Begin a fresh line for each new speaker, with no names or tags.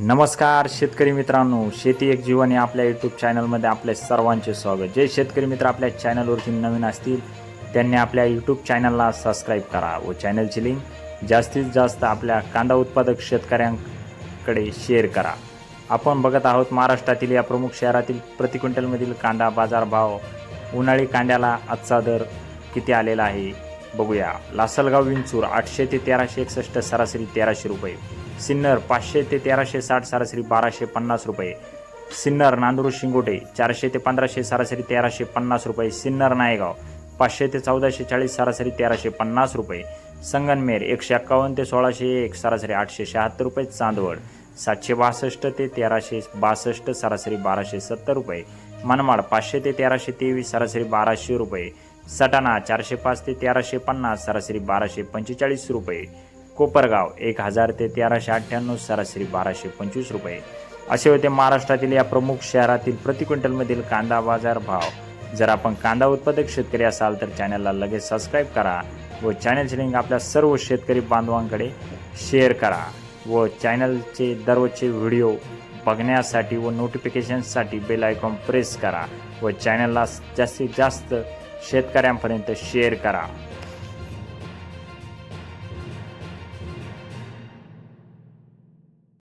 नमस्कार शेतकरी मित्रांनो शेती एक जीवन या आपल्या यूट्यूब चॅनलमध्ये आपले सर्वांचे स्वागत. जे शेतकरी मित्र आपल्या चॅनलवरती नवीन असतील त्यांनी आपल्या यूट्यूब चॅनलला सबस्क्राईब करा व चॅनलची लिंक जास्तीत जास्त आपल्या कांदा उत्पादक शेतकऱ्यांकडे शेअर करा. आपण बघत आहोत महाराष्ट्रातील या प्रमुख शहरातील प्रति क्विंटलमधील कांदा बाजारभाव. उन्हाळी कांद्याला आजचा दर किती आलेला आहे? बघूया. लासलगाव विंचूर आठशे ते तेराशे एकसष्ट सरासरी तेराशे रुपये. सिन्नर पाचशे ते तेराशे साठ सरासरी बाराशे पन्नास रुपये. सिन्नर नांदूर शिंगोटे चारशे ते पंधराशे सरासरी तेराशे पन्नास रुपये. सिन्नर नायगाव पाचशे ते चौदाशे चाळीस सरासरी तेराशे पन्नास रुपये. संगनमेर एकशे एक्कावन्न ते सोळाशे एक सरासरी आठशे शहात्तर रुपये. चांदवड सातशे बासष्ट ते तेराशे बासष्ट सरासरी बाराशे सत्तर रुपये. मनमाड पाचशे ते तेराशे तेवीस सरासरी बाराशे रुपये. सटाणा चारशे पाच ते तेराशे पन्नास सरासरी बाराशे पंचेचाळीस रुपये. कोपरगाव एक हजार ते तेराशे अठ्ठ्याण्णव सरासरी बाराशे पंचवीस रुपये. असे होते महाराष्ट्रातील या प्रमुख शहरातील प्रति क्विंटलमधील कांदा बाजार भाव. जर आपण कांदा उत्पादक शेतकरी असाल तर चॅनलला लगेच सबस्क्राईब करा व चॅनलची लिंक आपल्या सर्व शेतकरी बांधवांकडे शेअर करा व चॅनलचे दररोजचे व्हिडिओ बघण्यासाठी व नोटिफिकेशनसाठी बेल आयकॉन प्रेस करा व चॅनलला जास्तीत जास्त शेतकऱ्यांपर्यंत शेअर करा.